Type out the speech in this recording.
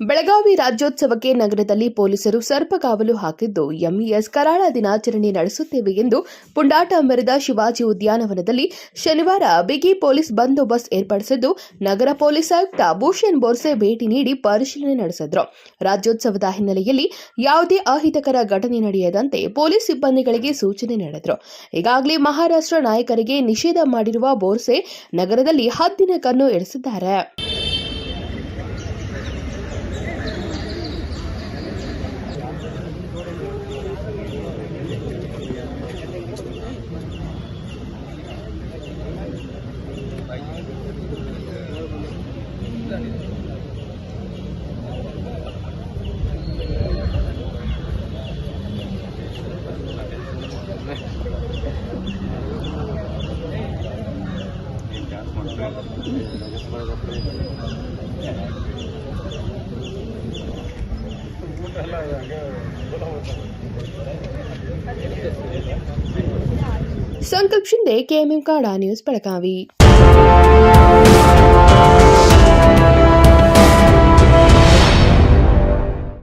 ಬೆಳಗಾವಿ ರಾಜ್ಯೋತ್ಸವಕ್ಕೆ ನಗರದಲ್ಲಿ ಪೊಲೀಸರು ಸರ್ಪಗಾವಲು ಹಾಕಿದ್ದು, ಎಂಇಎಸ್ ಕರಾಳ ದಿನಾಚರಣೆ ನಡೆಸುತ್ತೇವೆ ಎಂದು ಪುಂಡಾಟ ಮೆರೆದ ಶಿವಾಜಿ ಉದ್ಯಾನವನದಲ್ಲಿ ಶನಿವಾರ ಬಿಗಿ ಪೊಲೀಸ್ ಬಂದೋಬಸ್ತ್ ಏರ್ಪಡಿಸಿದ್ದು, ನಗರ ಪೊಲೀಸ್ ಆಯುಕ್ತ ಭೂಷಣ್ ಬೋರ್ಸೆ ಭೇಟಿ ನೀಡಿ ಪರಿಶೀಲನೆ ನಡೆಸಿದ್ರು. ರಾಜ್ಯೋತ್ಸವದ ಹಿನ್ನೆಲೆಯಲ್ಲಿ ಯಾವುದೇ ಅಹಿತಕರ ಘಟನೆ ನಡೆಯದಂತೆ ಪೊಲೀಸ್ ಸಿಬ್ಬಂದಿಗಳಿಗೆ ಸೂಚನೆ ನೀಡಿದರು. ಈಗಾಗಲೇ ಮಹಾರಾಷ್ಟ್ರ ನಾಯಕರಿಗೆ ನಿಷೇಧ ಮಾಡಿರುವ ಬೋರ್ಸೆ ನಗರದಲ್ಲಿ ಹದ್ದಿನ ಕಣ್ಣು ಸಂಕಲ್ಪ್ ಶಿಂದೆ ಕೆಎಂಎಂ ಕಾಡ ನ್ಯೂಸ್ ಬೆಳಗಾವಿ